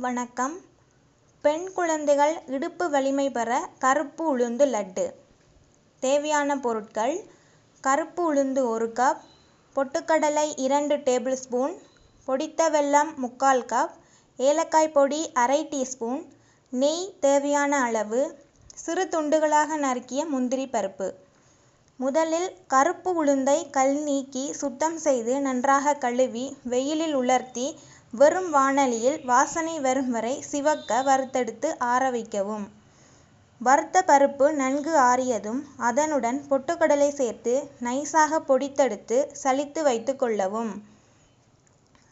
வணக்கம். பெண் குழந்தைகள் இடுப்பு வலிமை பெற கருப்பு உளுந்து லட்டு. தேவையான பொருட்கள் கருப்பு உளுந்து ஒரு கப் பொட்டுக்கடலை இரண்டு டேபிள் ஸ்பூன் பொடித்த வெல்லம் முக்கால் கப் ஏலக்காய் பொடி அரை டீஸ்பூன் நெய் தேவையான அளவு சிறு துண்டுகளாக நறுக்கிய முந்திரி பருப்பு. முதலில் கருப்பு உளுந்தை கல் நீக்கி சுத்தம் செய்து நன்றாக கழுவி வெயிலில் உலர்த்தி வெறும் வாணலியில் வாசனை வரும் வரை சிவக்க வறுத்தெடுத்து ஆற வைக்கவும். வறுத்த பருப்பு நன்கு ஆறியதும் அதனுடன் பொட்டுக்கடலை சேர்த்து நைசாக பொடித்தெடுத்து சலித்து வைத்து கொள்ளவும்.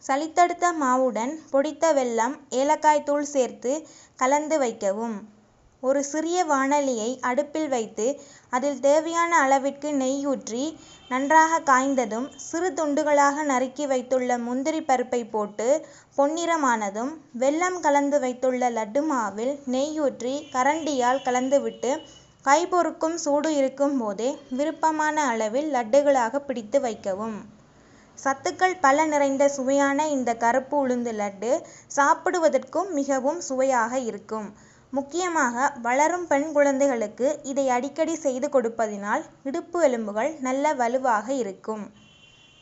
சலித்தெடுத்த மாவுடன் பொடித்த வெல்லம் ஏலக்காய் தூள் சேர்த்து கலந்து வைக்கவும். ஒரு சிறிய வாணலியை அடுப்பில் வைத்து அதில் தேவையான அளவிற்கு நெய் ஊற்றி நன்றாக காய்ந்ததும் சிறு துண்டுகளாக நறுக்கி வைத்துள்ள முந்திரி பருப்பை போட்டு பொன்னிறமானதும் வெல்லம் கலந்து வைத்துள்ள லட்டு மாவில் நெய் ஊற்றி கரண்டியால் கலந்துவிட்டு கை பொறுக்கும் சூடு இருக்கும் போதே விருப்பமான அளவில் லட்டுகளாக பிடித்து வைக்கவும். சத்துக்கள் பல நிறைந்த சுவையான இந்த கருப்பு உளுந்து லட்டு சாப்பிடுவதற்கும் மிகவும் சுவையாக இருக்கும். முக்கியமாக வளரும் பெண் குழந்தைகளுக்கு இதை அடிக்கடி செய்து கொடுப்பதினால் இடுப்பு எலும்புகள் நல்ல வலுவாக இருக்கும்.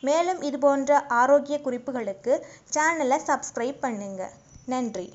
மேலும் இதுபோன்ற ஆரோக்கிய குறிப்புகளுக்கு சேனலை சப்ஸ்கிரைப் பண்ணுங்கள் நன்றி.